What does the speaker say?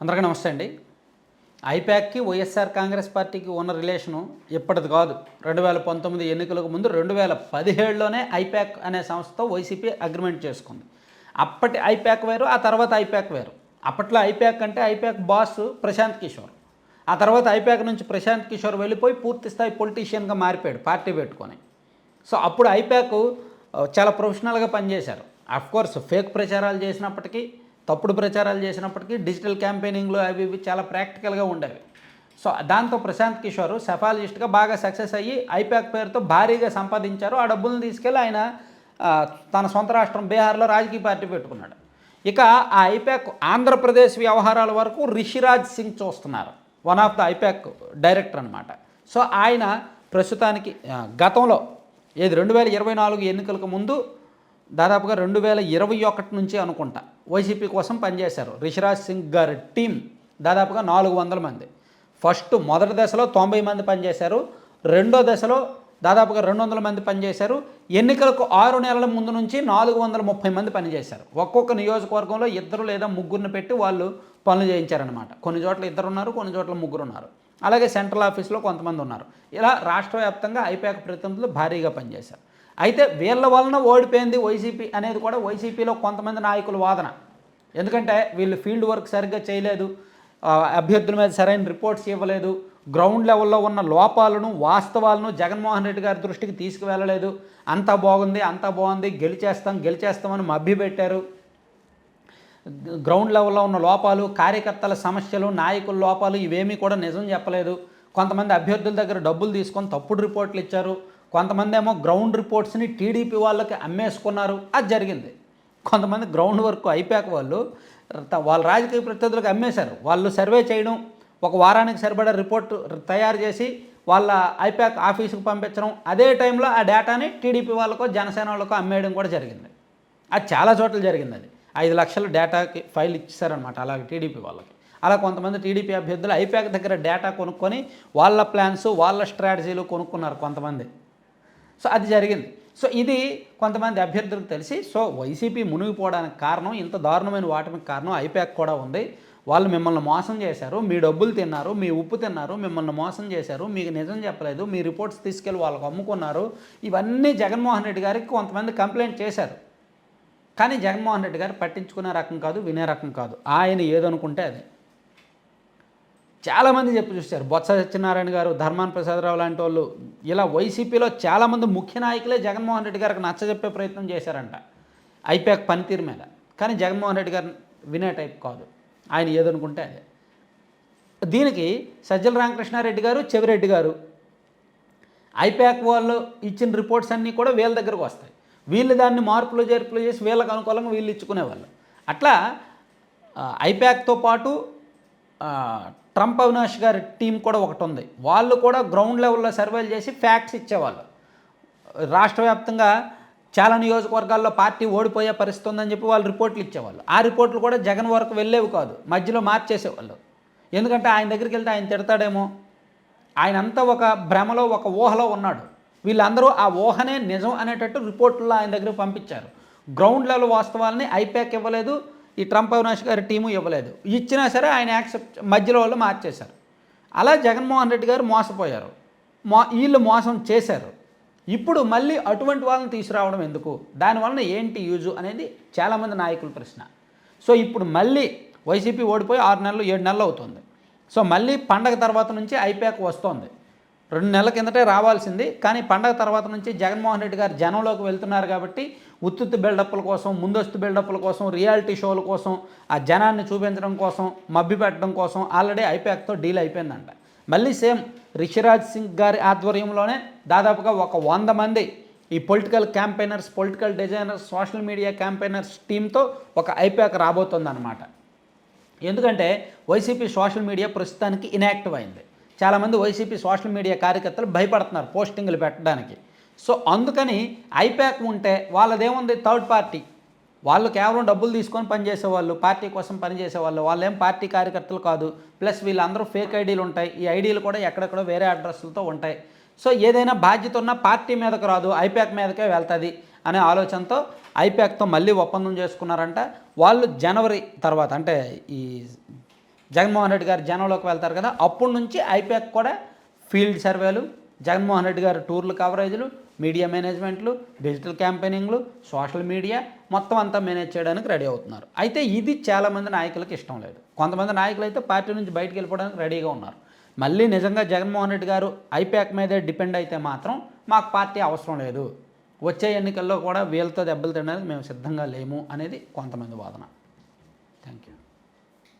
అందరికీ నమస్తే అండి. ఐపాక్కి వైఎస్ఆర్ కాంగ్రెస్ పార్టీకి ఉన్న రిలేషను ఇప్పటిది కాదు. రెండు వేల పంతొమ్మిది ఎన్నికలకు ముందు రెండు వేల పదిహేడులోనే ఐపాక్ అనే సంస్థతో వైసీపీ అగ్రిమెంట్ చేసుకుంది. అప్పటి ఐపాక్ వేరు ఆ తర్వాత ఐపాక్ వేరు. అప్పట్లో ఐపాక్ అంటే ఐపాక్ బాస్ ప్రశాంత్ కిషోర్. ఆ తర్వాత ఐపాక్ నుంచి ప్రశాంత్ కిషోర్ వెళ్ళిపోయి పూర్తి స్థాయి పొలిటీషియన్గా మారిపోయాడు పార్టీ పెట్టుకొని. సో అప్పుడు ఐపాక్ చాలా ప్రొఫెషనల్గా పనిచేశారు. కోర్స్ ఫేక్ ప్రచారాలు చేసినప్పటికీ తప్పుడు ప్రచారాలు చేసినప్పటికీ డిజిటల్ క్యాంపెయినింగ్లు అవి ఇవి చాలా ప్రాక్టికల్గా ఉండేవి. సో దాంతో ప్రశాంత్ కిషోర్ సెఫాలజిస్ట్గా బాగా సక్సెస్ అయ్యి ఐపాక్ పేరుతో భారీగా సంపాదించారు. ఆ డబ్బులను తీసుకెళ్ళి ఆయన తన సొంత రాష్ట్రం బీహార్లో రాజకీయ పార్టీ పెట్టుకున్నాడు. ఇక ఆ ఐపాక్ ఆంధ్రప్రదేశ్ వ్యవహారాల వరకు రిషిరాజ్ సింగ్ చూస్తున్నారు. One of the IPAC director అనమాట సో ఆయన ప్రస్తుతానికి గతంలో ఏది రెండు వేల ఇరవై నాలుగు ఎన్నికలకు ముందు దాదాపుగా రెండు వేల ఇరవై ఒకటి నుంచి అనుకుంటా. వైసీపీ కోసం పనిచేశారు. రిషిరాజ్ సింగ్ గారి టీం దాదాపుగా నాలుగు వందల మంది. ఫస్ట్ మొదటి దశలో తొంభై మంది పనిచేశారు. రెండో దశలో దాదాపుగా రెండు వందల మంది పనిచేశారు. ఎన్నికలకు ఆరు నెలల ముందు నుంచి నాలుగు వందల ముప్పై మంది పనిచేశారు. ఒక్కొక్క నియోజకవర్గంలో ఇద్దరు లేదా ముగ్గురిని పెట్టి వాళ్ళు పనులు చేయించారనమాట కొన్ని చోట్ల ఇద్దరు ఉన్నారు కొన్ని చోట్ల ముగ్గురు ఉన్నారు. అలాగే సెంట్రల్ ఆఫీస్లో కొంతమంది ఉన్నారు. ఇలా రాష్ట్ర వ్యాప్తంగా ఐపాక్ ప్రతినిధులు భారీగా పనిచేశారు. అయితే వీళ్ళ వలన ఓడిపోయింది వైసీపీ అనేది కూడా వైసీపీలో కొంతమంది నాయకుల వాదన. ఎందుకంటే వీళ్ళు ఫీల్డ్ వర్క్ సరిగ్గా చేయలేదు అభ్యర్థుల మీద సరైన రిపోర్ట్స్ ఇవ్వలేదు గ్రౌండ్ లెవెల్లో ఉన్న లోపాలను వాస్తవాలను జగన్మోహన్ రెడ్డి గారి దృష్టికి తీసుకువెళ్ళలేదు. అంతా బాగుంది అంతా బాగుంది గెలిచేస్తాం గెలిచేస్తామని మభ్యపెట్టారు గ్రౌండ్ లెవెల్లో ఉన్న లోపాలు కార్యకర్తల సమస్యలు నాయకుల లోపాలు ఇవేమీ కూడా నిజం చెప్పలేదు. కొంతమంది అభ్యర్థుల దగ్గర డబ్బులు తీసుకొని తప్పుడు రిపోర్ట్లు ఇచ్చారు. కొంతమంది ఏమో గ్రౌండ్ రిపోర్ట్స్ని టీడీపీ వాళ్ళకి అమ్మేసుకున్నారు. అది జరిగింది. కొంతమంది గ్రౌండ్ వర్క్ అయిపోయాక వాళ్ళు వాళ్ళ రాజకీయ ప్రత్యర్థులకు అమ్మేశారు. వాళ్ళు సర్వే చేయడం ఒక వారానికి సరిపడా రిపోర్ట్ తయారు చేసి వాళ్ళ ఐపాక్ ఆఫీసుకు పంపించడం అదే టైంలో ఆ డేటాని టీడీపీ వాళ్ళకో జనసేన వాళ్ళకో అమ్మేయడం కూడా జరిగింది. అది చాలా చోట్ల జరిగింది అది. ఐదు లక్షల డేటాకి ఫైల్ ఇచ్చారనమాట అలాగే టీడీపీ వాళ్ళకి. అలా కొంతమంది టీడీపీ అభ్యర్థులు ఐపాక్ దగ్గర డేటా కొనుక్కొని వాళ్ళ ప్లాన్స్ వాళ్ళ స్ట్రాటజీలు కొనుక్కున్నారు కొంతమంది. సో అది జరిగింది. సో ఇది కొంతమంది అభ్యర్థులకు తెలిసి సో వైసీపీ మునిగిపోవడానికి కారణం ఇంత దారుణమైన వాటికి కారణం ఐపాక్ కూడా ఉంది. వాళ్ళు మిమ్మల్ని మోసం చేశారు మీ డబ్బులు తిన్నారు మీ ఉప్పు తిన్నారు మిమ్మల్ని మోసం చేశారు మీకు నిజం చెప్పలేదు మీ రిపోర్ట్స్ తీసుకెళ్ళి వాళ్ళకు అమ్ముకున్నారు. ఇవన్నీ జగన్మోహన్ రెడ్డి గారికి కొంతమంది కంప్లైంట్ చేశారు. కానీ జగన్మోహన్ రెడ్డి గారు పట్టించుకునే రకం కాదు వినే రకం కాదు. ఆయన ఏదనుకుంటే అది. చాలామంది చెప్పి చూశారు. బొత్స సత్యనారాయణ గారు ధర్మాన్ ప్రసాదరావు లాంటి వాళ్ళు. ఇలా వైసీపీలో చాలామంది ముఖ్య నాయకులే జగన్మోహన్ రెడ్డి గారికి నచ్చజెప్పే ప్రయత్నం చేశారంట. ఐపాక్ పనితీరు మీద. కానీ జగన్మోహన్ రెడ్డి గారు వినే టైప్ కాదు. ఆయన ఏదనుకుంటే అదే. దీనికి సజ్జల రామకృష్ణారెడ్డి గారు చెవిరెడ్డి గారు ఐపాక్ వాళ్ళు ఇచ్చిన రిపోర్ట్స్ అన్నీ కూడా వీళ్ళ దగ్గరకు వస్తాయి. వీళ్ళు దాన్ని మార్పులు చేర్పులు చేసి వీళ్ళకి అనుకూలంగా వీళ్ళు ఇచ్చుకునేవాళ్ళు. అట్లా ఐపాక్తో పాటు ట్రంప్ అవినాష్ గారి టీం కూడా ఒకటి ఉంది. వాళ్ళు కూడా గ్రౌండ్ లెవెల్లో సర్వేలు చేసి ఫ్యాక్ట్స్ ఇచ్చేవాళ్ళు. రాష్ట్ర వ్యాప్తంగా చాలా నియోజకవర్గాల్లో పార్టీ ఓడిపోయే పరిస్థితి ఉందని చెప్పి వాళ్ళు రిపోర్ట్లు ఇచ్చేవాళ్ళు. ఆ రిపోర్ట్లు కూడా జగన్ వరకు వెళ్ళేవి కాదు. మధ్యలో మార్చేసేవాళ్ళు. ఎందుకంటే ఆయన దగ్గరికి వెళ్తే ఆయన తిడతాడేమో. ఆయన అంతా ఒక భ్రమలో ఒక ఊహలో ఉన్నాడు. వీళ్ళందరూ ఆ ఊహనే నిజం అనేటట్టు రిపోర్టుల్లో ఆయన దగ్గర పంపించారు. గ్రౌండ్ లెవెల్ వాస్తవాలని ఐపాక్ ఇవ్వలేదు. ఈ ట్రంప్ అవినాష్ గారి టీము ఇవ్వలేదు. ఇచ్చినా సరే ఆయన యాక్సెప్ట్ మధ్యలో వాళ్ళు మార్చేశారు. అలా జగన్మోహన్ రెడ్డి గారు మోసపోయారు. మో వీళ్ళు మోసం చేశారు. ఇప్పుడు మళ్ళీ అటువంటి వాళ్ళని తీసుకురావడం ఎందుకు? దానివలన ఏంటి యూజు అనేది చాలామంది నాయకుల ప్రశ్న. సో ఇప్పుడు మళ్ళీ వైసీపీ ఓడిపోయి ఆరు నెలలు ఏడు నెలలు అవుతుంది. సో మళ్ళీ పండగ తర్వాత నుంచి ఐపాక్ వస్తోంది. రెండు నెలల కిందటే రావాల్సింది. కానీ పండగ తర్వాత నుంచి జగన్మోహన్ రెడ్డి గారు జనంలోకి వెళ్తున్నారు కాబట్టి ఉత్తుత్తు బిల్డప్ల కోసం ముందస్తు బిల్డప్ల కోసం రియాలిటీ షోల కోసం ఆ జనాన్ని చూపించడం కోసం మబ్బి పెట్టడం కోసం ఆల్రెడీ ఐపాక్తో డీల్ అయిపోయిందంట. మళ్ళీ సేమ్ రిషిరాజ్ సింగ్ గారి ఆధ్వర్యంలోనే దాదాపుగా ఒక వంద మంది ఈ political campaigners political designers social media campaigners టీంతో ఒక ఐపాక్ రాబోతుందన్నమాట. ఎందుకంటే వైసీపీ సోషల్ మీడియా ప్రస్తుతానికి ఇన్యాక్టివ్ అయింది. చాలామంది వైసీపీ సోషల్ మీడియా కార్యకర్తలు భయపడుతున్నారు పోస్టింగ్లు పెట్టడానికి. సో అందుకని ఐపాక్ ఉంటే వాళ్ళదేముంది థర్డ్ పార్టీ? వాళ్ళు కేవలం డబ్బులు తీసుకొని పనిచేసేవాళ్ళు పార్టీ కోసం పనిచేసేవాళ్ళు వాళ్ళు ఏం పార్టీ కార్యకర్తలు కాదు. ప్లస్ వీళ్ళందరూ ఫేక్ ఐడీలు ఉంటాయి. ఈ ఐడీలు కూడా ఎక్కడెక్కడో వేరే అడ్రస్లతో ఉంటాయి. సో ఏదైనా బాధ్యత ఉన్న పార్టీ మీదకు రాదు ఐపాక్ మీదకే వెళ్తుంది అనే ఆలోచనతో ఐపాక్తో మళ్ళీ ఒప్పందం చేసుకున్నారంట. వాళ్ళు జనవరి తర్వాత అంటే ఈ జగన్మోహన్ రెడ్డి గారు జనంలోకి వెళ్తారు కదా అప్పటి నుంచి ఐపాక్ కూడా ఫీల్డ్ సర్వేలు జగన్మోహన్ రెడ్డి గారు టూర్లు కవరేజ్లు మీడియా మేనేజ్మెంట్లు డిజిటల్ క్యాంపెయినింగ్లు సోషల్ మీడియా మొత్తం అంతా మేనేజ్ చేయడానికి రెడీ అవుతున్నారు. అయితే ఇది చాలామంది నాయకులకు ఇష్టం లేదు. కొంతమంది నాయకులు అయితే పార్టీ నుంచి బయటకు వెళ్ళిపోవడానికి రెడీగా ఉన్నారు. మళ్ళీ నిజంగా జగన్మోహన్ రెడ్డి గారు ఐపాక్ మీదే డిపెండ్ అయితే మాత్రం మాకు పార్టీ అవసరం లేదు. వచ్చే ఎన్నికల్లో కూడా వీళ్ళతో దెబ్బలు తినడానికి మేము సిద్ధంగా లేము అనేది కొంతమంది వాదన. Thank you